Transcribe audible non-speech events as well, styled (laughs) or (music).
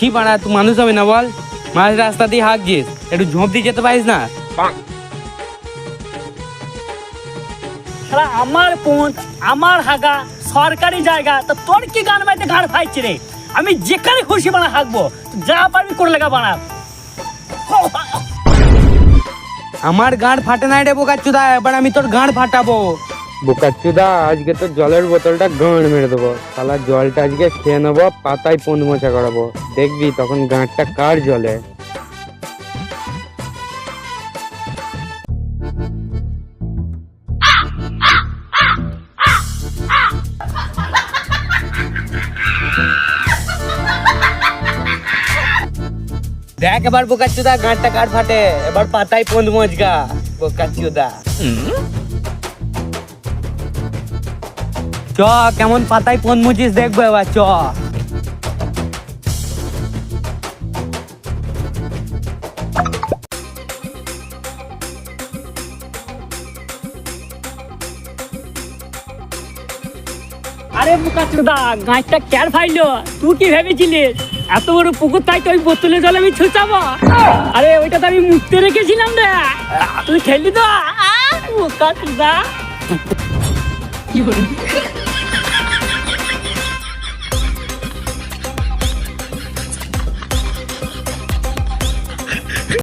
ছি পাড়া তুই মানুষ হবে না বল। মাঝ রাস্তা দিয়ে হাঁক গিয়েস একটু ঝোঁপ দিয়ে যেতে পারিস না? শালা আমার পথ আমার হাগা সরকারি জায়গা তো তোর কি গান মাইতে গান ফাইছে রে? আমি যেখানে খুশি বানা হাঁকবো যা পারবি করে লেখা বানা। আমার গাঁড় ফাটে নাই রে বোকাচ্চুদা এবার আমি তোর গাঁড় ফাটাবো। বোকাচ্চুদা আজকে তো জলের বোতলটা গাঁড় মেরে দেবো। শালা জলটা আজকে খেয়ে নেব পাতায় পন মোছা করাবো। দেখবি তখন গাঁটটা কার জলে। দেখ এবার বোকাচ্চুদা গাঁটটা কার ফাটে? এবার পাতায় পন মজগা বোকাচ্চুদা চ কেমন পাতায় পন মুচিস দেখব এবার চ। আরে বুকা চুদা গাছটা ক্যার ফাইলো? তুই কি ভেবেছিলিস? এত বড় পুকুর তাই তো ওই বোতলে জল আমি ছুচাবো? আরে ওইটা তো আমি মুক্তে রেখেছিলাম রে। তুই খেললি তো? বুকা চুদা। (laughs)